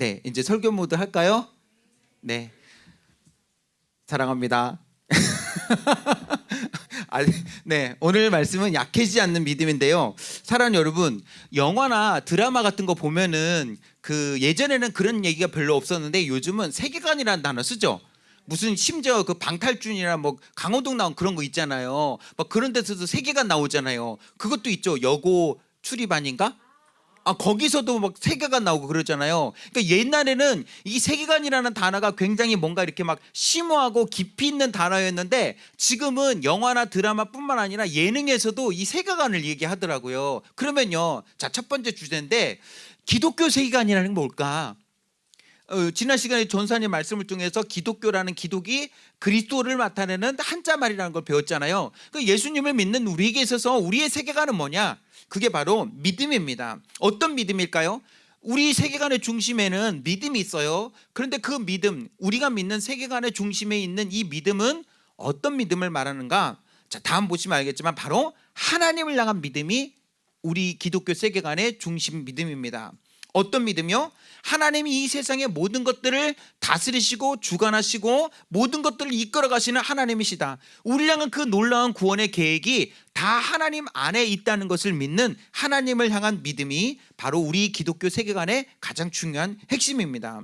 네, 이제 설교 모드 할까요? 네. 사랑합니다. 아, 네, 오늘 말씀은 약해지지 않는 믿음인데요. 사랑 여러분, 영화나 드라마 같은 거 보면은 그 예전에는 그런 얘기가 별로 없었는데 요즘은 세계관이라는 단어 쓰죠. 무슨 심지어 그 방탈준이나 뭐 강호동 나온 그런 거 있잖아요. 막 그런 데서도 세계관 나오잖아요. 그것도 있죠. 여고 출입반인가? 아 거기서도 막 세계관 나오고 그러잖아요. 그러니까 옛날에는 이 세계관이라는 단어가 굉장히 뭔가 이렇게 막 심오하고 깊이 있는 단어였는데 지금은 영화나 드라마뿐만 아니라 예능에서도 이 세계관을 얘기하더라고요. 그러면요, 자 첫 번째 주제인데 기독교 세계관이라는 게 뭘까? 어, 지난 시간에 전사님 말씀을 통해서 기독교라는 기독이 그리스도를 나타내는 한자 말이라는 걸 배웠잖아요. 그 예수님을 믿는 우리에게 있어서 우리의 세계관은 뭐냐? 그게 바로 믿음입니다. 어떤 믿음일까요? 우리 세계관의 중심에는 믿음이 있어요. 그런데 그 믿음, 우리가 믿는 세계관의 중심에 있는 이 믿음은 어떤 믿음을 말하는가? 자, 다음 보시면 알겠지만 바로 하나님을 향한 믿음이 우리 기독교 세계관의 중심 믿음입니다. 어떤 믿음이요? 하나님이 이 세상의 모든 것들을 다스리시고 주관하시고 모든 것들을 이끌어 가시는 하나님이시다. 우리 향한 그 놀라운 구원의 계획이 다 하나님 안에 있다는 것을 믿는 하나님을 향한 믿음이 바로 우리 기독교 세계관의 가장 중요한 핵심입니다.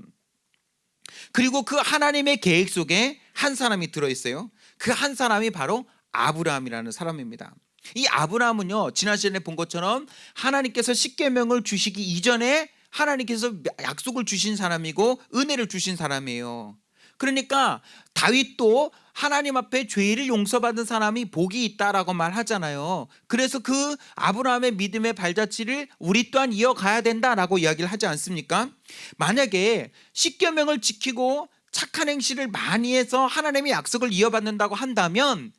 그리고 그 하나님의 계획 속에 한 사람이 들어 있어요. 그 한 사람이 바로 아브라함이라는 사람입니다. 이 아브라함은요 지난 시간에 본 것처럼 하나님께서 십계명을 주시기 이전에 하나님께서 약속을 주신 사람이고 은혜를 주신 사람이에요. 그러니까 다윗도 하나님 앞에 죄를 용서받은 사람이 복이 있다라고 말하잖아요. 그래서 그 아브라함의 믿음의 발자취를 우리 또한 이어가야 된다라고 이야기를 하지 않습니까? 만약에 십계명을 지키고 착한 행실을 많이 해서 하나님의 약속을 이어받는다고 한다면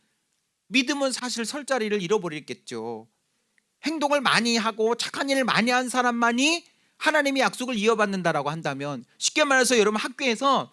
믿음은 사실 설 자리를 잃어버리겠죠. 행동을 많이 하고 착한 일을 많이 한 사람만이 하나님의 약속을 이어받는다라고 한다면 쉽게 말해서 여러분 학교에서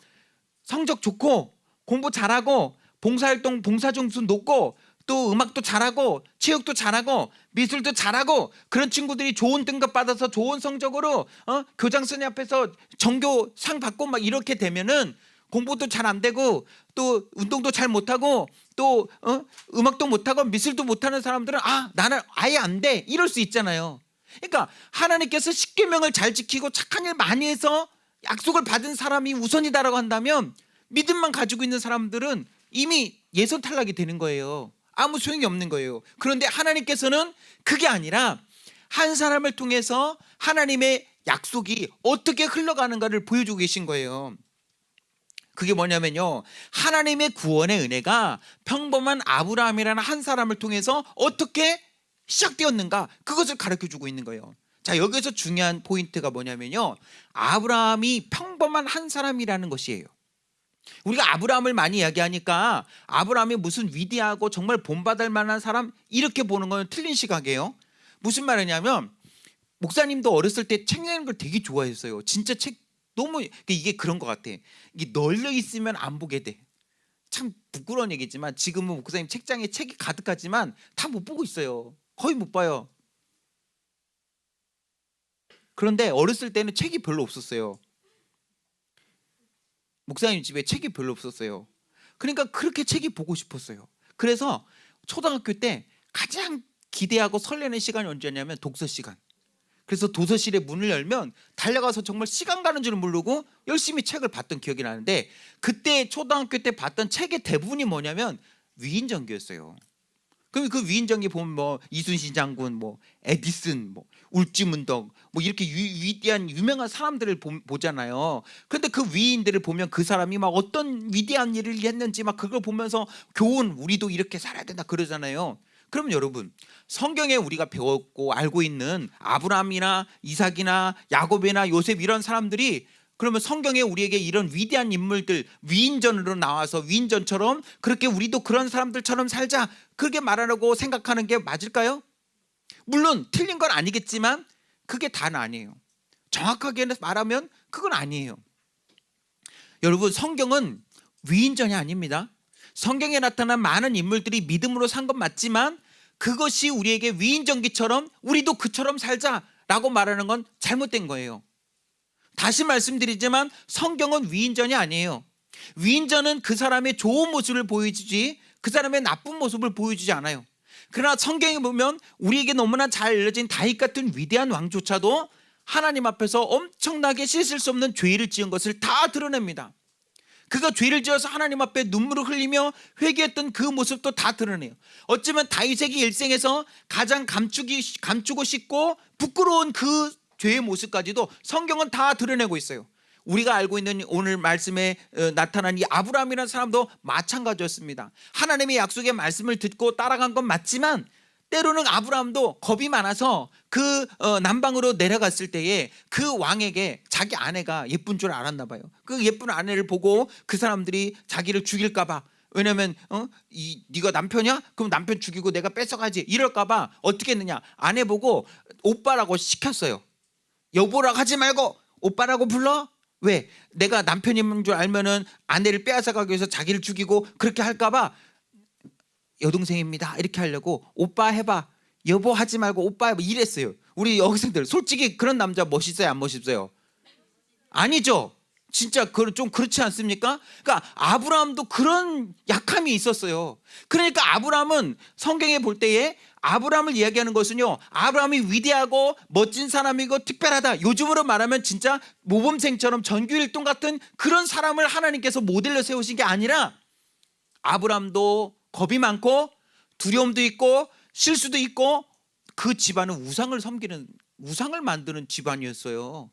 성적 좋고 공부 잘하고 봉사활동 봉사 점수 높고 또 음악도 잘하고 체육도 잘하고 미술도 잘하고 그런 친구들이 좋은 등급 받아서 좋은 성적으로 어? 교장 선생님 앞에서 전교 상 받고 막 이렇게 되면은 공부도 잘 안 되고 또 운동도 잘 못하고 또 어? 음악도 못하고 미술도 못하는 사람들은 아 나는 아예 안 돼 이럴 수 있잖아요. 그러니까 하나님께서 십계명을 잘 지키고 착한 일 많이 해서 약속을 받은 사람이 우선이다라고 한다면 믿음만 가지고 있는 사람들은 이미 예선 탈락이 되는 거예요. 아무 소용이 없는 거예요. 그런데 하나님께서는 그게 아니라 한 사람을 통해서 하나님의 약속이 어떻게 흘러가는가를 보여주고 계신 거예요. 그게 뭐냐면요. 하나님의 구원의 은혜가 평범한 아브라함이라는 한 사람을 통해서 어떻게 시작되었는가 그것을 가르쳐 주고 있는 거예요. 자, 여기서 중요한 포인트가 뭐냐면요. 아브라함이 평범한 한 사람이라는 것이에요. 우리가 아브라함을 많이 이야기하니까 아브라함이 무슨 위대하고 정말 본받을 만한 사람 이렇게 보는 건 틀린 시각이에요. 무슨 말이냐면 목사님도 어렸을 때책 읽는 걸 되게 좋아했어요. 진짜 책 너무 이게 그런 것 같아. 이게 널려 있으면 안 보게 돼. 참 부끄러운 얘기지만 지금은 목사님 책장에 책이 가득하지만 다 못 보고 있어요. 거의 못 봐요. 그런데 어렸을 때는 책이 별로 없었어요. 목사님 집에 책이 별로 없었어요. 그러니까 그렇게 책이 보고 싶었어요. 그래서 초등학교 때 가장 기대하고 설레는 시간이 언제냐면 독서 시간. 그래서 도서실에 문을 열면 달려가서 정말 시간 가는 줄은 모르고 열심히 책을 봤던 기억이 나는데 그때 초등학교 때 봤던 책의 대부분이 뭐냐면 위인전기였어요. 그럼 그 위인전기 보면 뭐 이순신 장군, 뭐 에디슨, 뭐 울지문덕, 뭐 이렇게 위, 위대한 유명한 사람들을 보, 잖아요 그런데 그 위인들을 보면 그 사람이 막 어떤 위대한 일을 했는지 막 그걸 보면서 교훈 우리도 이렇게 살아야 된다 그러잖아요. 그럼 여러분 성경에 우리가 배웠고 알고 있는 아브라함이나 이삭이나 야곱이나 요셉 이런 사람들이 그러면 성경에 우리에게 이런 위대한 인물들 위인전으로 나와서 위인전처럼 그렇게 우리도 그런 사람들처럼 살자 그렇게 말하라고 생각하는 게 맞을까요? 물론 틀린 건 아니겠지만 그게 다는 아니에요. 정확하게 말하면 그건 아니에요. 여러분 성경은 위인전이 아닙니다. 성경에 나타난 많은 인물들이 믿음으로 산 건 맞지만 그것이 우리에게 위인전기처럼 우리도 그처럼 살자라고 말하는 건 잘못된 거예요. 다시 말씀드리지만 성경은 위인전이 아니에요. 위인전은 그 사람의 좋은 모습을 보여주지 그 사람의 나쁜 모습을 보여주지 않아요. 그러나 성경에 보면 우리에게 너무나 잘 알려진 다윗 같은 위대한 왕조차도 하나님 앞에서 엄청나게 씻을 수 없는 죄를 지은 것을 다 드러냅니다. 그가 죄를 지어서 하나님 앞에 눈물을 흘리며 회개했던 그 모습도 다 드러내요. 어쩌면 다윗의 일생에서 가장 감추기 감추고 싶고 부끄러운 그 죄의 모습까지도 성경은 다 드러내고 있어요. 우리가 알고 있는 오늘 말씀에 어, 나타난 이 아브라함이라는 사람도 마찬가지였습니다. 하나님의 약속의 말씀을 듣고 따라간 건 맞지만 때로는 아브라함도 겁이 많아서 그 어, 남방으로 내려갔을 때에 그 왕에게 자기 아내가 예쁜 줄 알았나 봐요. 그 예쁜 아내를 보고 그 사람들이 자기를 죽일까 봐 왜냐면 어? 이 네가 남편이야? 그럼 남편 죽이고 내가 뺏어가지 이럴까 봐 어떻게 했느냐 아내 보고 오빠라고 시켰어요. 여보라고 하지 말고 오빠라고 불러? 왜? 내가 남편인 줄 알면은 아내를 빼앗아 가기 위해서 자기를 죽이고 그렇게 할까 봐 여동생입니다. 이렇게 하려고 오빠 해봐. 여보 하지 말고 오빠 해봐. 이랬어요. 우리 여학생들 솔직히 그런 남자 멋있어요? 안 멋있어요? 아니죠. 진짜 그- 좀 그렇지 않습니까? 그러니까 아브라함도 그런 약함이 있었어요. 그러니까 아브라함은 성경에 볼 때에 아브라함을 이야기하는 것은요. 아브라함이 위대하고 멋진 사람이고 특별하다. 요즘으로 말하면 진짜 모범생처럼 전교일동 같은 그런 사람을 하나님께서 모델로 세우신 게 아니라 아브라함도 겁이 많고 두려움도 있고 실수도 있고 그 집안은 우상을 섬기는 우상을 만드는 집안이었어요.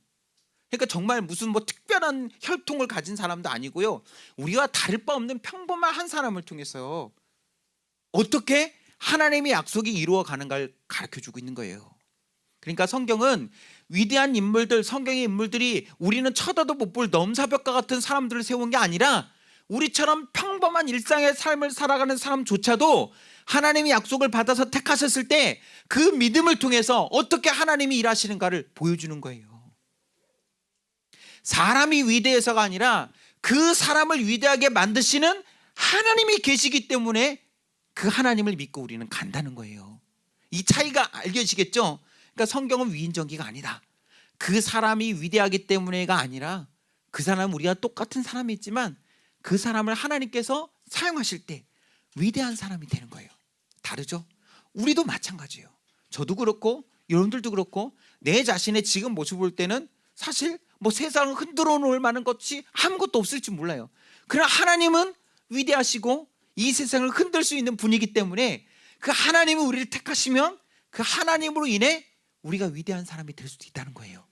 그러니까 정말 무슨 뭐 특별한 혈통을 가진 사람도 아니고요. 우리가 다를 바 없는 평범한 한 사람을 통해서 어떻게 하나님의 약속이 이루어 가는가를 가르쳐 주고 있는 거예요. 그러니까 성경은 위대한 인물들, 성경의 인물들이 우리는 쳐다도 못 볼 넘사벽과 같은 사람들을 세운 게 아니라 우리처럼 평범한 일상의 삶을 살아가는 사람조차도 하나님의 약속을 받아서 택하셨을 때 그 믿음을 통해서 어떻게 하나님이 일하시는가를 보여주는 거예요. 사람이 위대해서가 아니라 그 사람을 위대하게 만드시는 하나님이 계시기 때문에 그 하나님을 믿고 우리는 간다는 거예요. 이 차이가 알려지겠죠? 그러니까 성경은 위인전기가 아니다. 그 사람이 위대하기 때문에가 아니라 그 사람은 우리가 똑같은 사람이 있지만 그 사람을 하나님께서 사용하실 때 위대한 사람이 되는 거예요. 다르죠? 우리도 마찬가지예요. 저도 그렇고 여러분들도 그렇고 내 자신의 지금 모습 볼 때는 사실 뭐 세상을 흔들어 놓을 만한 것이 아무것도 없을지 몰라요. 그러나 하나님은 위대하시고 이 세상을 흔들 수 있는 분이기 때문에 그 하나님이 우리를 택하시면 그 하나님으로 인해 우리가 위대한 사람이 될 수도 있다는 거예요.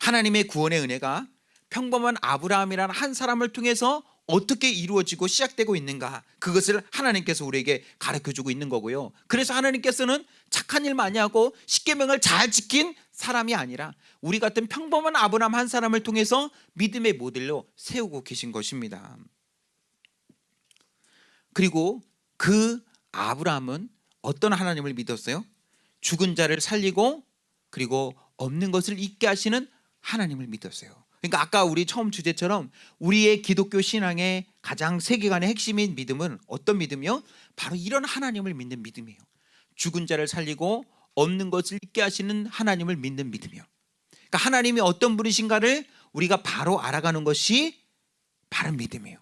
하나님의 구원의 은혜가 평범한 아브라함이라는 한 사람을 통해서 어떻게 이루어지고 시작되고 있는가 그것을 하나님께서 우리에게 가르쳐 주고 있는 거고요. 그래서 하나님께서는 착한 일 많이 하고 십계명을 잘 지킨 사람이 아니라 우리 같은 평범한 아브라함 한 사람을 통해서 믿음의 모델로 세우고 계신 것입니다. 그리고 그 아브라함은 어떤 하나님을 믿었어요? 죽은 자를 살리고 그리고 없는 것을 잊게 하시는 하나님을 믿었어요. 그러니까 아까 우리 처음 주제처럼 우리의 기독교 신앙의 가장 세계관의 핵심인 믿음은 어떤 믿음이요? 바로 이런 하나님을 믿는 믿음이에요. 죽은 자를 살리고 없는 것을 잊게 하시는 하나님을 믿는 믿음이요. 그러니까 하나님이 어떤 분이신가를 우리가 바로 알아가는 것이 바른 믿음이에요.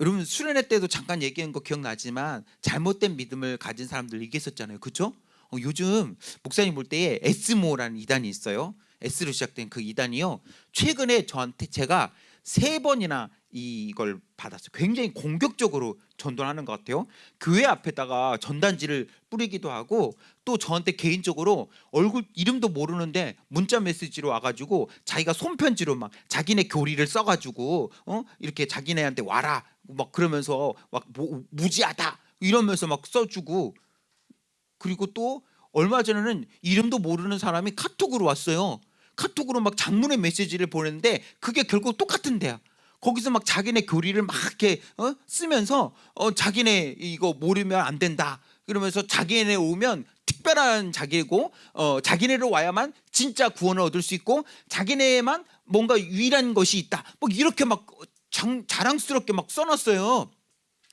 여러분 수련회 때도 잠깐 얘기한 거 기억나지만 잘못된 믿음을 가진 사람들 얘기했었잖아요. 그렇죠? 어, 요즘 목사님 볼 때에 에스모라는 이단이 있어요. S로 시작된 그 이단이요. 최근에 저한테 제가 세 번이나 이걸 받았어요. 굉장히 공격적으로 전도하는 것 같아요. 교회 앞에다가 전단지를 뿌리기도 하고 또 저한테 개인적으로 얼굴 이름도 모르는데 문자 메시지로 와가지고 자기가 손편지로 막 자기네 교리를 써가지고 어 이렇게 자기네한테 와라 막 그러면서 막 뭐, 무지하다 이러면서 막 써주고 그리고 또 얼마 전에는 이름도 모르는 사람이 카톡으로 왔어요. 카톡으로 막 장문의 메시지를 보냈는데 그게 결국 똑같은데요. 거기서 막 자기네 교리를 막 이렇게 어? 쓰면서 어, 자기네 이거 모르면 안 된다. 그러면서 자기네 오면 특별한 자기고 어, 자기네로 와야만 진짜 구원을 얻을 수 있고 자기네만 뭔가 유일한 것이 있다. 뭐 이렇게 막 장, 자랑스럽게 막 써놨어요.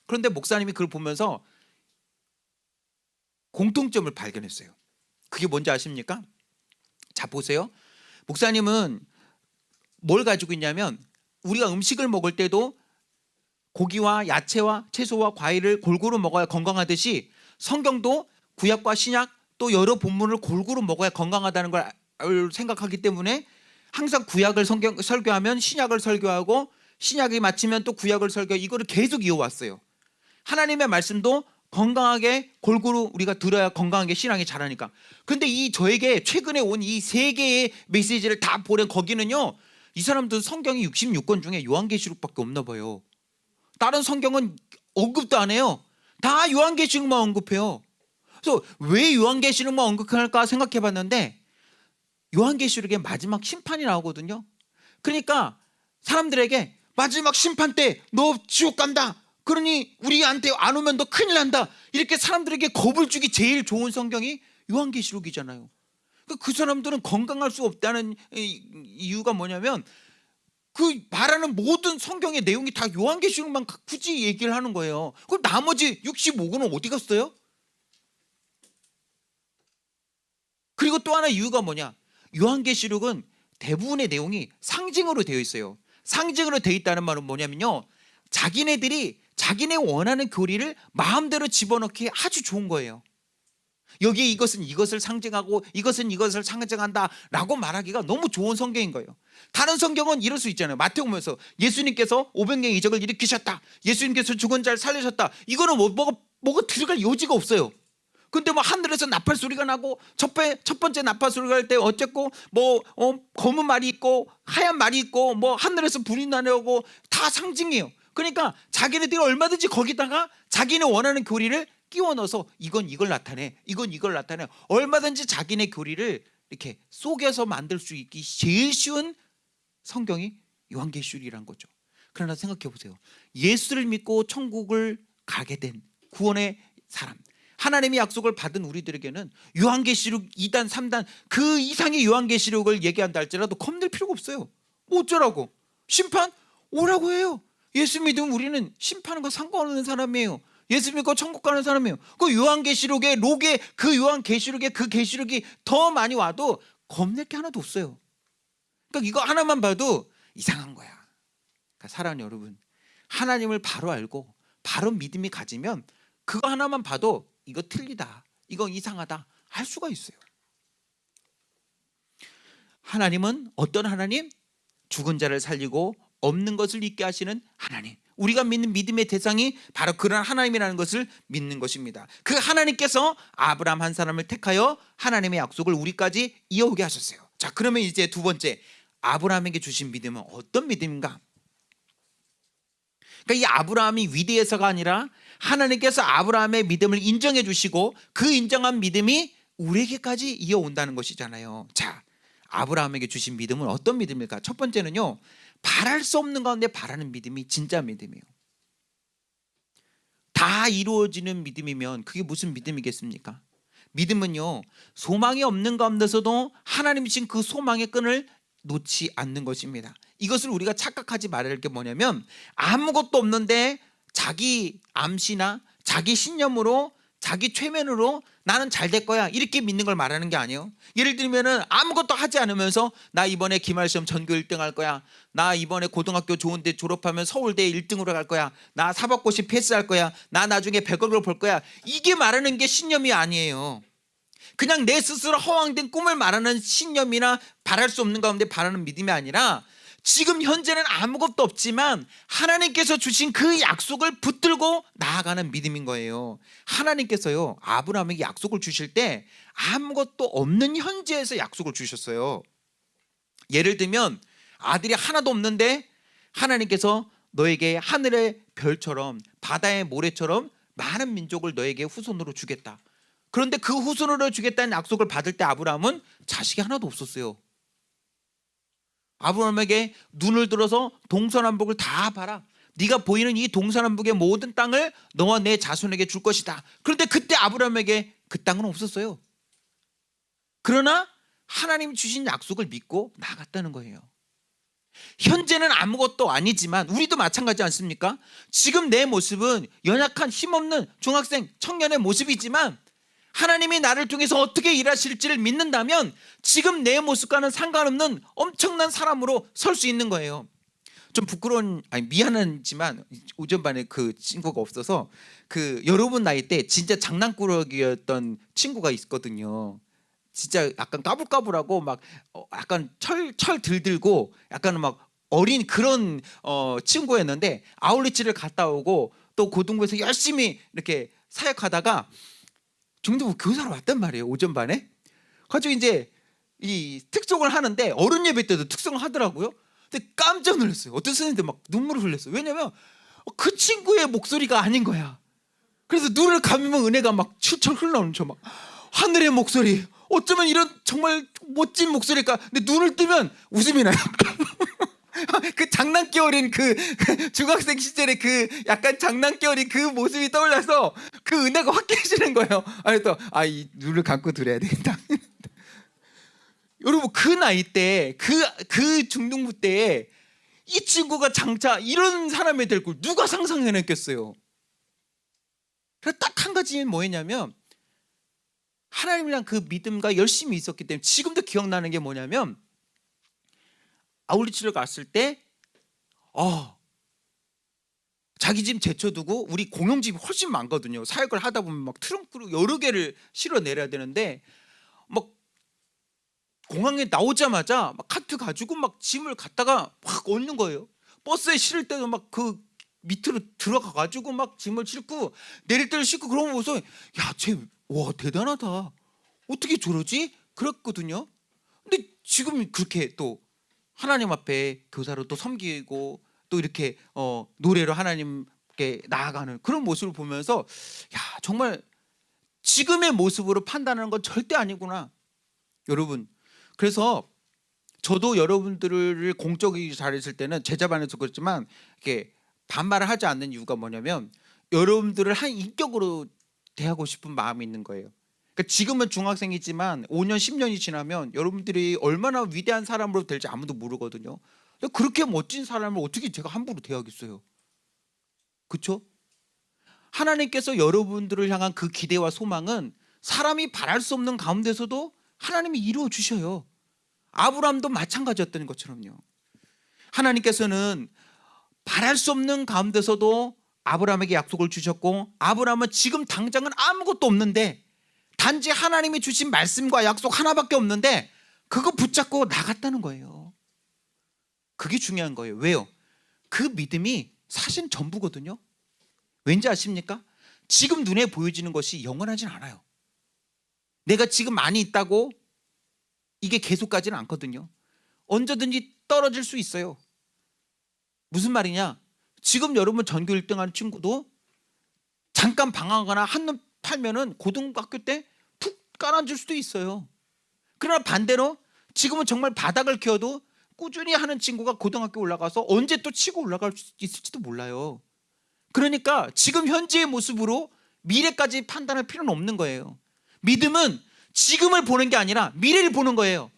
그런데 목사님이 그걸 보면서 공통점을 발견했어요. 그게 뭔지 아십니까? 자 보세요. 목사님은 뭘 가지고 있냐면 우리가 음식을 먹을 때도 고기와 야채와 채소와 과일을 골고루 먹어야 건강하듯이 성경도 구약과 신약 또 여러 본문을 골고루 먹어야 건강하다는 걸 알- 생각하기 때문에 항상 구약을 성경 설교하면 신약을 설교하고 신약이 마치면 또 구약을 설교 이거를 계속 이어왔어요. 하나님의 말씀도 건강하게 골고루 우리가 들어야 건강하게 신앙이 자라니까. 근데 이 저에게 최근에 온 이 세 개의 메시지를 다 보낸 거기는요. 이 사람들 성경이 66권 중에 요한계시록밖에 없나 봐요. 다른 성경은 언급도 안 해요. 다 요한계시록만 언급해요. 그래서 왜 요한계시록만 언급할까 생각해 봤는데 요한계시록의 마지막 심판이 나오거든요. 그러니까 사람들에게 마지막 심판 때 너 지옥 간다. 그러니 우리한테 안 오면 너 큰일 난다. 이렇게 사람들에게 겁을 주기 제일 좋은 성경이 요한계시록이잖아요. 그- 그 사람들은 건강할 수 없다는 이- 이유가 뭐냐면 그 말하는 모든 성경의 내용이 다 요한계시록만 굳이 얘기를 하는 거예요. 그럼 나머지 65권은 어디 갔어요? 그리고 또 하나 이유가 뭐냐? 요한계시록은 대부분의 내용이 상징으로 되어 있어요. 상징으로 되어 있다는 말은 뭐냐면요. 자기네들이 자기네 원하는 교리를 마음대로 집어넣기 아주 좋은 거예요. 여기에 이것은 이것을 상징하고 이것은 이것을 상징한다라고 말하기가 너무 좋은 성경인 거예요. 다른 성경은 이럴 수 있잖아요. 마태복음에서 예수님께서 500년 이적을 일으키셨다. 예수님께서 죽은 자를 살리셨다. 이거는 뭐, 뭐가 뭐가 들어갈 여지가 없어요. 근데 뭐 하늘에서 나팔 소리가 나고 첫, 배, 첫 번째 나팔 소리가 할 때 어쨌고 뭐 어, 검은 말이 있고 하얀 말이 있고 뭐 하늘에서 불이 나려고 다 상징이에요. 그러니까 자기네들이 얼마든지 거기다가 자기네 원하는 교리를 끼워 넣어서 이건 이걸 나타내, 이건 이걸 나타내. 얼마든지 자기네 교리를 이렇게 속여서 만들 수 있기 제일 쉬운 성경이 요한계시록이란 거죠. 그러나 생각해 보세요. 예수를 믿고 천국을 가게 된 구원의 사람. 하나님의 약속을 받은 우리들에게는 요한계시록 2단, 3단 그 이상의 요한계시록을 얘기한다 할지라도 겁낼 필요가 없어요. 뭐 어쩌라고? 심판 오라고 해요. 예수 믿으면 우리는 심판과 상관없는 사람이에요. 예수 믿고 천국 가는 사람이에요. 그 요한계시록의 로게 그 요한계시록의 그 계시록이 더 많이 와도 겁낼 게 하나도 없어요. 그러니까 이거 하나만 봐도 이상한 거야. 그러니까 사랑하는 여러분, 하나님을 바로 알고 바로 믿음이 가지면 그거 하나만 봐도 이거 틀리다, 이거 이상하다 할 수가 있어요. 하나님은 어떤 하나님? 죽은 자를 살리고 없는 것을 있게 하시는 하나님. 우리가 믿는 믿음의 대상이 바로 그런 하나님이라는 것을 믿는 것입니다. 그 하나님께서 아브라함 한 사람을 택하여 하나님의 약속을 우리까지 이어오게 하셨어요. 자, 그러면 이제 두 번째 아브라함에게 주신 믿음은 어떤 믿음인가? 그러니까 이 아브라함이 위대해서가 아니라 하나님께서 아브라함의 믿음을 인정해 주시고 그 인정한 믿음이 우리에게까지 이어온다는 것이잖아요. 자, 아브라함에게 주신 믿음은 어떤 믿음일까? 첫 번째는요. 바랄 수 없는 가운데 바라는 믿음이 진짜 믿음이에요. 다 이루어지는 믿음이면 그게 무슨 믿음이겠습니까? 믿음은요. 소망이 없는 가운데서도 하나님이신 그 소망의 끈을 놓지 않는 것입니다. 이것을 우리가 착각하지 말아야 게 뭐냐면 아무것도 없는데 자기 암시나 자기 신념으로 자기 최면으로 나는 잘 될 거야 이렇게 믿는 걸 말하는 게 아니에요. 예를 들면은 아무것도 하지 않으면서 나 이번에 기말 시험 전교 1등 할 거야. 나 이번에 고등학교 좋은 데 졸업하면 서울대 1등으로 갈 거야. 나 사법고시 패스할 거야. 나 나중에 100억을 벌 거야. 이게 말하는 게 신념이 아니에요. 그냥 내 스스로 허황된 꿈을 말하는 신념이나 바랄 수 없는 가운데 바라는 믿음이 아니라 지금 현재는 아무것도 없지만 하나님께서 주신 그 약속을 붙들고 나아가는 믿음인 거예요. 하나님께서요 아브라함에게 약속을 주실 때 아무것도 없는 현재에서 약속을 주셨어요. 예를 들면 아들이 하나도 없는데 하나님께서 너에게 하늘의 별처럼 바다의 모래처럼 많은 민족을 너에게 후손으로 주겠다. 그런데 그 후손으로 주겠다는 약속을 받을 때 아브라함은 자식이 하나도 없었어요. 아브라함에게 눈을 들어서 동서남북을 다 봐라. 네가 보이는 이 동서남북의 모든 땅을 너와 내 자손에게 줄 것이다. 그런데 그때 아브라함에게 그 땅은 없었어요. 그러나 하나님 주신 약속을 믿고 나갔다는 거예요. 현재는 아무것도 아니지만 우리도 마찬가지 않습니까? 지금 내 모습은 연약한 힘없는 중학생 청년의 모습이지만 하나님이 나를 통해서 어떻게 일하실지를 믿는다면 지금 내 모습과는 상관없는 엄청난 사람으로 설 수 있는 거예요. 좀 부끄러운 아니 미안하지만 오전반에 그 친구가 없어서 그 여러분 나이 때 진짜 장난꾸러기였던 친구가 있거든요. 진짜 약간 까불까불하고 막 어, 약간 철철 들들고 약간 막 어린 그런 어 친구였는데 아울리치를 갔다 오고 또 고등부에서 열심히 이렇게 사역하다가 중등부 교사로 왔단 말이에요 오전 반에. 가지고 이제 이 특성을 하는데 어른 예배 때도 특성을 하더라고요. 근데 깜짝 놀랐어요. 어떤 선생님들 막 눈물을 흘렸어요. 왜냐면 그 친구의 목소리가 아닌 거야. 그래서 눈을 감으면 은혜가 막 출철 흘러오는 저 막 하늘의 목소리. 어쩌면 이런 정말 멋진 목소리일까? 근데 눈을 뜨면 웃음이 나요. 그 장난기 어린 그 중학생 시절의 그 약간 장난기 어린 그 모습이 떠올라서 그 은혜가 확 깨지는 거예요. 아니 또아이 눈을 감고 들어야 되겠다. 여러분 그 나이 때 그그 중등부 때에 이 친구가 장차 이런 사람이 될 걸 누가 상상해냈겠어요? 그래서 딱 한 가지는 뭐였냐면 하나님이랑 그 믿음과 열심히 있었기 때문에 지금도 기억나는 게 뭐냐면 아울리치를 갔을 때 어, 자기 집 제쳐두고 우리 공용집이 훨씬 많거든요. 사역을 하다 보면 막 트렁크로 여러 개를 실어 내려야 되는데 막 공항에 나오자마자 막 카트 가지고 막 짐을 갖다가 확 얹는 거예요. 버스에 실을 때도 막 그 밑으로 들어가 가지고 막 짐을 싣고 내릴 때를 싣고 그러면 보서 야 쟤 와 대단하다. 어떻게 저러지? 그랬거든요. 근데 지금 그렇게 또 하나님 앞에 교사로 또 섬기고 또 이렇게 어 노래로 하나님께 나아가는 그런 모습을 보면서 야 정말 지금의 모습으로 판단하는 건 절대 아니구나 여러분 그래서 저도 여러분들을 공적이 잘했을 때는 제자반에서 그랬지만 이렇게 반말을 하지 않는 이유가 뭐냐면 여러분들을 한 인격으로 대하고 싶은 마음이 있는 거예요. 그러니까 지금은 중학생이지만 5년 10년이 지나면 여러분들이 얼마나 위대한 사람으로 될지 아무도 모르거든요. 근데 그렇게 멋진 사람을 어떻게 제가 함부로 대하겠어요? 그렇죠? 하나님께서 여러분들을 향한 그 기대와 소망은 사람이 바랄 수 없는 가운데서도 하나님이 이루어 주셔요. 아브라함도 마찬가지였던 것처럼요. 하나님께서는 바랄 수 없는 가운데서도 아브라함에게 약속을 주셨고 아브라함은 지금 당장은 아무것도 없는데 단지 하나님이 주신 말씀과 약속 하나밖에 없는데 그거 붙잡고 나갔다는 거예요. 그게 중요한 거예요. 왜요? 그 믿음이 사실 전부거든요. 왠지 아십니까? 지금 눈에 보여지는 것이 영원하진 않아요. 내가 지금 많이 있다고 이게 계속 가지는 않거든요. 언제든지 떨어질 수 있어요. 무슨 말이냐? 지금 여러분 전교 1등 하는 친구도 잠깐 방황하거나 한눈 팔면은 고등학교 때 푹 깔아줄 수도 있어요. 그러나 반대로 지금은 정말 바닥을 키워도 꾸준히 하는 친구가 고등학교 올라가서 언제 또 치고 올라갈 수 있을지도 몰라요. 그러니까 지금 현재의 모습으로 미래까지 판단할 필요는 없는 거예요. 믿음은 지금을 보는 게 아니라 미래를 보는 거예요.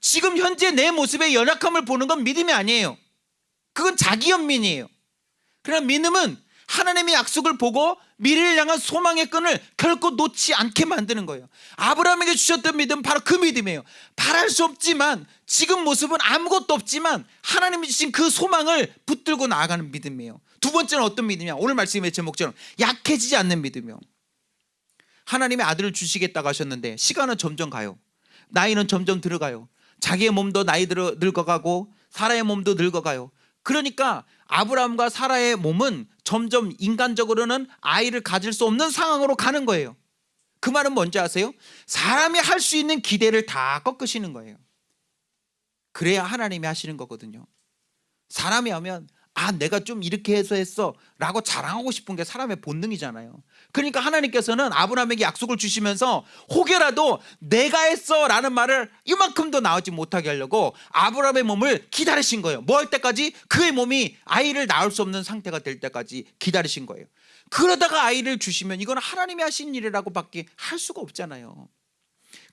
지금 현재 내 모습의 연약함을 보는 건 믿음이 아니에요. 그건 자기 연민이에요. 그러나 믿음은 하나님의 약속을 보고 미래를 향한 소망의 끈을 결코 놓지 않게 만드는 거예요. 아브라함에게 주셨던 믿음 바로 그 믿음이에요. 바랄 수 없지만 지금 모습은 아무것도 없지만 하나님이 주신 그 소망을 붙들고 나아가는 믿음이에요. 두 번째는 어떤 믿음이야? 오늘 말씀의 제목처럼 약해지지 않는 믿음이요. 하나님의 아들을 주시겠다고 하셨는데 시간은 점점 가요. 나이는 점점 들어가요. 자기의 몸도 나이 들어 늙어가고 사라의 몸도 늙어가요. 그러니까 아브라함과 사라의 몸은 점점 인간적으로는 아이를 가질 수 없는 상황으로 가는 거예요. 그 말은 뭔지 아세요? 사람이 할 수 있는 기대를 다 꺾으시는 거예요. 그래야 하나님이 하시는 거거든요. 사람이 하면 아 내가 좀 이렇게 해서 했어 라고 자랑하고 싶은 게 사람의 본능이잖아요. 그러니까 하나님께서는 아브라함에게 약속을 주시면서 혹여라도 내가 했어 라는 말을 이만큼도 나오지 못하게 하려고 아브라함의 몸을 기다리신 거예요. 뭐 할 때까지? 그의 몸이 아이를 낳을 수 없는 상태가 될 때까지 기다리신 거예요. 그러다가 아이를 주시면 이건 하나님이 하신 일이라고 밖에 할 수가 없잖아요.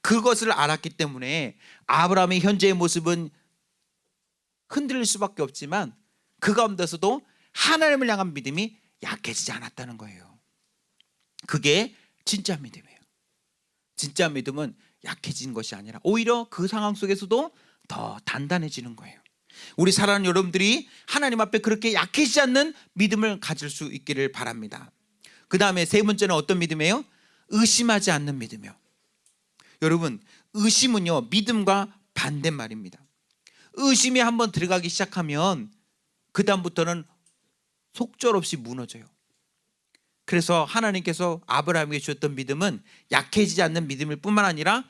그것을 알았기 때문에 아브라함의 현재의 모습은 흔들릴 수밖에 없지만 그 가운데서도 하나님을 향한 믿음이 약해지지 않았다는 거예요. 그게 진짜 믿음이에요. 진짜 믿음은 약해지는 것이 아니라 오히려 그 상황 속에서도 더 단단해지는 거예요. 우리 사랑하는 여러분들이 하나님 앞에 그렇게 약해지지 않는 믿음을 가질 수 있기를 바랍니다. 그 다음에 세 번째는 어떤 믿음이에요? 의심하지 않는 믿음이요. 여러분 의심은요 믿음과 반대말입니다. 의심이 한번 들어가기 시작하면 그 다음부터는 속절없이 무너져요. 그래서 하나님께서 아브라함에게 주셨던 믿음은 약해지지 않는 믿음일 뿐만 아니라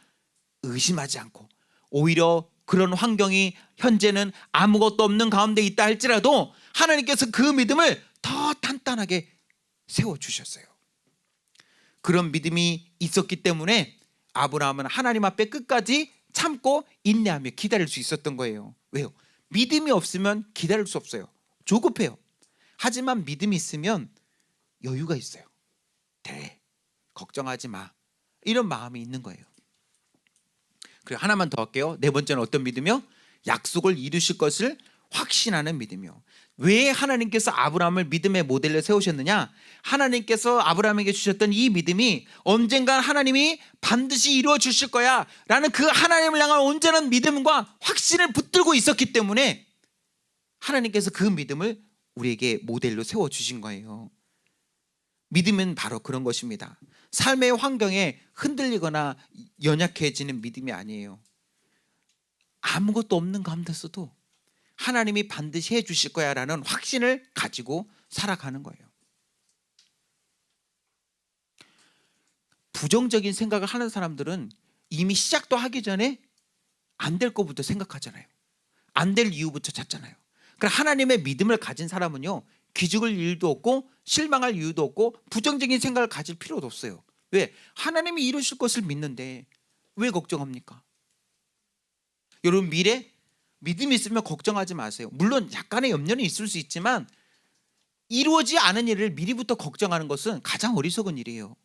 의심하지 않고 오히려 그런 환경이 현재는 아무것도 없는 가운데 있다 할지라도 하나님께서 그 믿음을 더 단단하게 세워 주셨어요. 그런 믿음이 있었기 때문에 아브라함은 하나님 앞에 끝까지 참고 인내하며 기다릴 수 있었던 거예요. 왜요? 믿음이 없으면 기다릴 수 없어요. 조급해요. 하지만 믿음이 있으면 여유가 있어요. 돼. 걱정하지 마. 이런 마음이 있는 거예요. 그리고 하나만 더 할게요. 네 번째는 어떤 믿음이요? 약속을 이루실 것을 확신하는 믿음이요. 왜 하나님께서 아브라함을 믿음의 모델로 세우셨느냐? 하나님께서 아브라함에게 주셨던 이 믿음이 언젠간 하나님이 반드시 이루어 주실 거야 라는 그 하나님을 향한 온전한 믿음과 확신을 붙들고 있었기 때문에 하나님께서 그 믿음을 우리에게 모델로 세워 주신 거예요. 믿음은 바로 그런 것입니다. 삶의 환경에 흔들리거나 연약해지는 믿음이 아니에요. 아무것도 없는 가운데서도 하나님이 반드시 해 주실 거야 라는 확신을 가지고 살아가는 거예요. 부정적인 생각을 하는 사람들은 이미 시작도 하기 전에 안 될 것부터 생각하잖아요. 안 될 이유부터 찾잖아요. 그럼 하나님의 믿음을 가진 사람은요. 기죽을 일도 없고 실망할 이유도 없고 부정적인 생각을 가질 필요도 없어요. 왜? 하나님이 이루실 것을 믿는데 왜 걱정합니까? 여러분 미래 믿음이 있으면 걱정하지 마세요. 물론 약간의 염려는 있을 수 있지만 이루어지지 않은 일을 미리부터 걱정하는 것은 가장 어리석은 일이에요.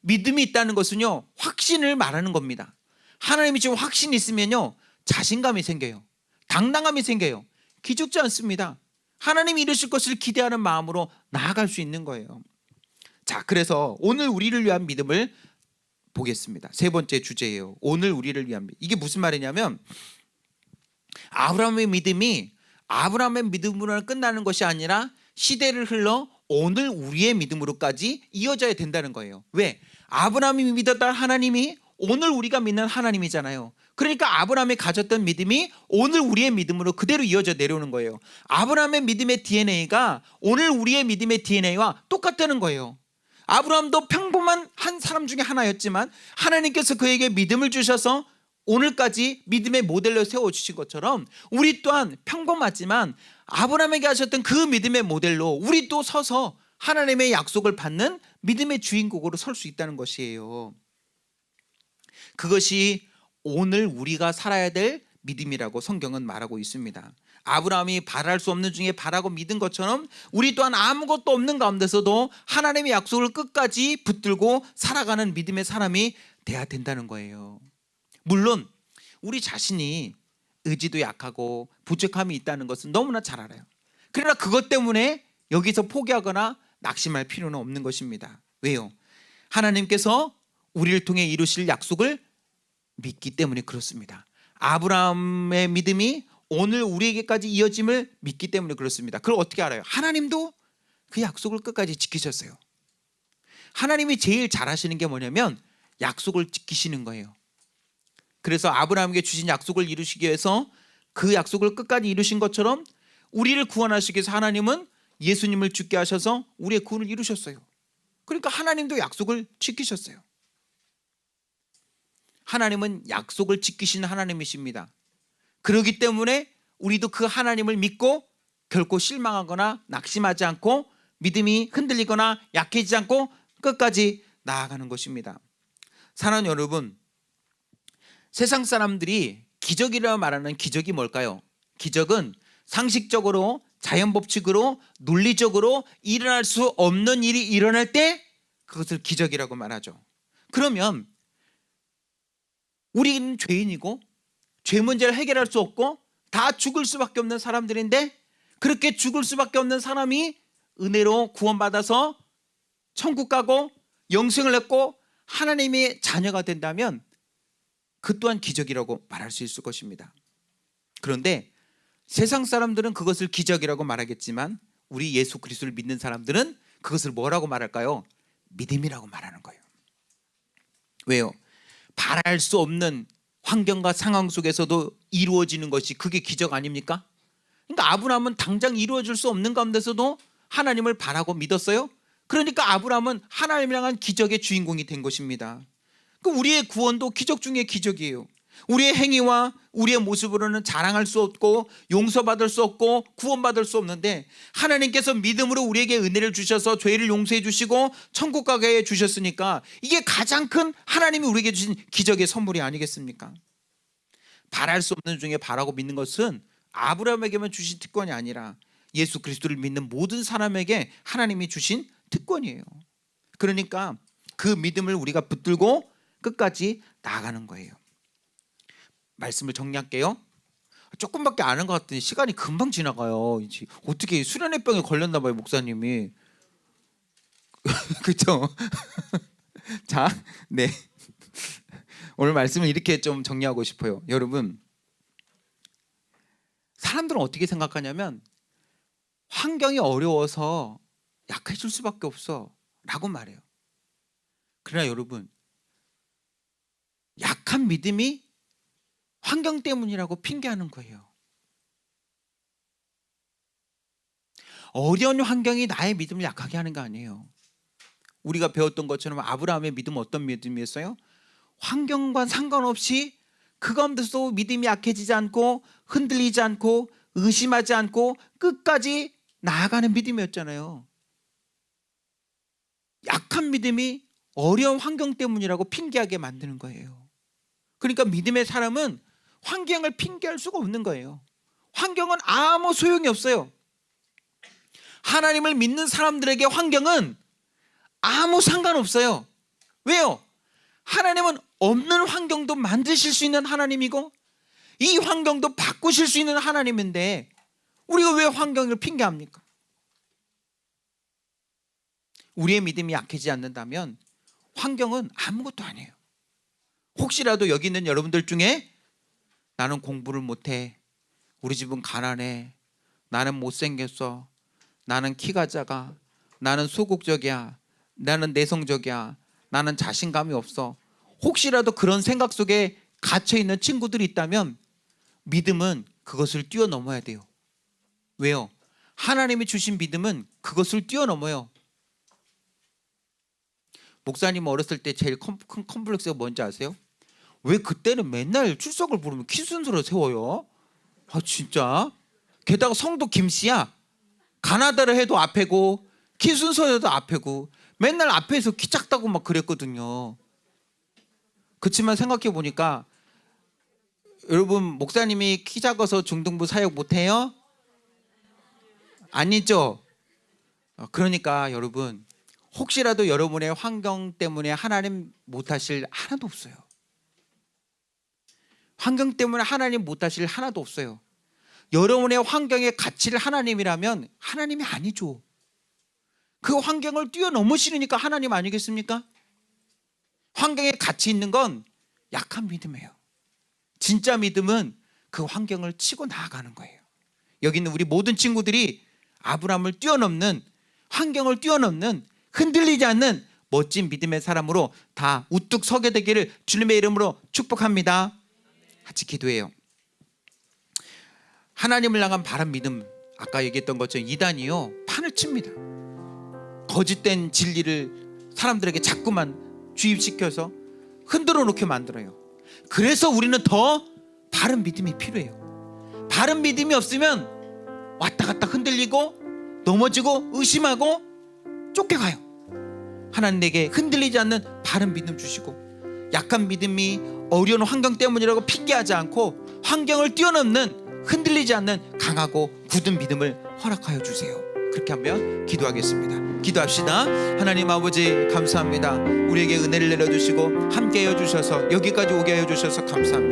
믿음이 있다는 것은요 확신을 말하는 겁니다. 하나님이 지금 확신이 있으면요 자신감이 생겨요. 당당함이 생겨요. 기죽지 않습니다. 하나님이 이루실 것을 기대하는 마음으로 나아갈 수 있는 거예요. 자, 그래서 오늘 우리를 위한 믿음을 보겠습니다. 세 번째 주제예요. 오늘 우리를 위한 믿음. 이게 무슨 말이냐면 아브라함의 믿음이 아브라함의 믿음으로는 끝나는 것이 아니라 시대를 흘러 오늘 우리의 믿음으로까지 이어져야 된다는 거예요. 왜? 아브라함이 믿었던 하나님이 오늘 우리가 믿는 하나님이잖아요. 그러니까 아브라함이 가졌던 믿음이 오늘 우리의 믿음으로 그대로 이어져 내려오는 거예요. 아브라함의 믿음의 DNA가 오늘 우리의 믿음의 DNA와 똑같다는 거예요. 아브라함도 평범한 한 사람 중에 하나였지만 하나님께서 그에게 믿음을 주셔서 오늘까지 믿음의 모델로 세워주신 것처럼 우리 또한 평범하지만 아브라함에게 하셨던 그 믿음의 모델로 우리 또 서서 하나님의 약속을 받는 믿음의 주인공으로 설 수 있다는 것이에요. 그것이 오늘 우리가 살아야 될 믿음이라고 성경은 말하고 있습니다. 아브라함이 바랄 수 없는 중에 바라고 믿은 것처럼 우리 또한 아무것도 없는 가운데서도 하나님의 약속을 끝까지 붙들고 살아가는 믿음의 사람이 돼야 된다는 거예요. 물론 우리 자신이 의지도 약하고 부족함이 있다는 것은 너무나 잘 알아요. 그러나 그것 때문에 여기서 포기하거나 낙심할 필요는 없는 것입니다. 왜요? 하나님께서 우리를 통해 이루실 약속을 믿기 때문에 그렇습니다. 아브라함의 믿음이 오늘 우리에게까지 이어짐을 믿기 때문에 그렇습니다. 그걸 어떻게 알아요? 하나님도 그 약속을 끝까지 지키셨어요. 하나님이 제일 잘하시는 게 뭐냐면 약속을 지키시는 거예요. 그래서 아브라함에게 주신 약속을 이루시기 위해서 그 약속을 끝까지 이루신 것처럼 우리를 구원하시기 위해서 하나님은 예수님을 죽게 하셔서 우리의 구원을 이루셨어요. 그러니까 하나님도 약속을 지키셨어요. 하나님은 약속을 지키시는 하나님이십니다. 그렇기 때문에 우리도 그 하나님을 믿고 결코 실망하거나 낙심하지 않고 믿음이 흔들리거나 약해지지 않고 끝까지 나아가는 것입니다. 사랑하는 여러분, 세상 사람들이 기적이라 말하는 기적이 뭘까요? 기적은 상식적으로 자연 법칙으로 논리적으로 일어날 수 없는 일이 일어날 때 그것을 기적이라고 말하죠. 그러면 우리는 죄인이고 죄 문제를 해결할 수 없고 다 죽을 수밖에 없는 사람들인데 그렇게 죽을 수밖에 없는 사람이 은혜로 구원받아서 천국 가고 영생을 했고 하나님의 자녀가 된다면 그 또한 기적이라고 말할 수 있을 것입니다. 그런데 세상 사람들은 그것을 기적이라고 말하겠지만 우리 예수 그리스도를 믿는 사람들은 그것을 뭐라고 말할까요? 믿음이라고 말하는 거예요. 왜요? 바랄 수 없는 환경과 상황 속에서도 이루어지는 것이 그게 기적 아닙니까? 그러니까 아브라함은 당장 이루어질 수 없는 가운데서도 하나님을 바라고 믿었어요. 그러니까 아브라함은 하나님을 향한 기적의 주인공이 된 것입니다. 그 우리의 구원도 기적 중의 기적이에요. 우리의 행위와 우리의 모습으로는 자랑할 수 없고 용서받을 수 없고 구원받을 수 없는데 하나님께서 믿음으로 우리에게 은혜를 주셔서 죄를 용서해 주시고 천국 가게 해 주셨으니까 이게 가장 큰 하나님이 우리에게 주신 기적의 선물이 아니겠습니까? 바랄 수 없는 중에 바라고 믿는 것은 아브라함에게만 주신 특권이 아니라 예수 그리스도를 믿는 모든 사람에게 하나님이 주신 특권이에요. 그러니까 그 믿음을 우리가 붙들고 끝까지 나아가는 거예요. 말씀을 정리할게요. 조금밖에 안한것 같더니 시간이 금방 지나가요. 이제 어떻게 수련의 병에 걸렸나 봐요, 목사님이. 그렇죠? 자, 네. 오늘 말씀을 이렇게 좀 정리하고 싶어요. 여러분, 사람들은 어떻게 생각하냐면 환경이 어려워서 약해질 수밖에 없어 라고 말해요. 그러나 여러분, 약한 믿음이 환경 때문이라고 핑계하는 거예요. 어려운 환경이 나의 믿음을 약하게 하는 거 아니에요. 우리가 배웠던 것처럼 아브라함의 믿음은 어떤 믿음이었어요? 환경과 상관없이 그 가운데서도 믿음이 약해지지 않고 흔들리지 않고 의심하지 않고 끝까지 나아가는 믿음이었잖아요. 약한 믿음이 어려운 환경 때문이라고 핑계하게 만드는 거예요. 그러니까 믿음의 사람은 환경을 핑계할 수가 없는 거예요. 환경은 아무 소용이 없어요. 하나님을 믿는 사람들에게 환경은 아무 상관없어요. 왜요? 하나님은 없는 환경도 만드실 수 있는 하나님이고 이 환경도 바꾸실 수 있는 하나님인데 우리가 왜 환경을 핑계합니까? 우리의 믿음이 약해지지 않는다면 환경은 아무것도 아니에요. 혹시라도 여기 있는 여러분들 중에 나는 공부를 못해. 우리 집은 가난해. 나는 못생겼어. 나는 키가 작아. 나는 소극적이야. 나는 내성적이야. 나는 자신감이 없어. 혹시라도 그런 생각 속에 갇혀 있는 친구들이 있다면 믿음은 그것을 뛰어넘어야 돼요. 왜요? 하나님이 주신 믿음은 그것을 뛰어넘어요. 목사님 어렸을 때 제일 컴, 큰 컴플렉스가 뭔지 아세요? 왜 그때는 맨날 출석을 부르면 키 순서로 세워요? 아 진짜? 게다가 성도 김씨야. 가나다를 해도 앞에고 키 순서에도 앞에고 맨날 앞에서 키 작다고 막 그랬거든요. 그렇지만 생각해 보니까 여러분 목사님이 키 작아서 중등부 사역 못 해요? 아니죠. 어, 그러니까 여러분 혹시라도 여러분의 환경 때문에 하나님 못하실 하나도 없어요. 환경 때문에 하나님 못하실 하나도 없어요. 여러분의 환경의 가치를 하나님이라면 하나님이 아니죠. 그 환경을 뛰어넘으시니까 하나님 아니겠습니까? 환경에 가치 있는 건 약한 믿음이에요. 진짜 믿음은 그 환경을 치고 나아가는 거예요. 여기 있는 우리 모든 친구들이 아브라함을 뛰어넘는 환경을 뛰어넘는 흔들리지 않는 멋진 믿음의 사람으로 다 우뚝 서게 되기를 주님의 이름으로 축복합니다. 같이 기도해요. 하나님을 향한 바른 믿음 아까 얘기했던 것처럼 이단이요 판을 칩니다. 거짓된 진리를 사람들에게 자꾸만 주입시켜서 흔들어 놓게 만들어요. 그래서 우리는 더 바른 믿음이 필요해요. 바른 믿음이 없으면 왔다 갔다 흔들리고 넘어지고 의심하고 쫓겨가요. 하나님 내게 흔들리지 않는 바른 믿음 주시고 약한 믿음이 어려운 환경 때문이라고 핑계하지 않고 환경을 뛰어넘는 흔들리지 않는 강하고 굳은 믿음을 허락하여 주세요. 그렇게 하면 기도하겠습니다. 기도합시다. 하나님 아버지 감사합니다. 우리에게 은혜를 내려 주시고 함께 해 주셔서 여기까지 오게 해 주셔서 감사합니다.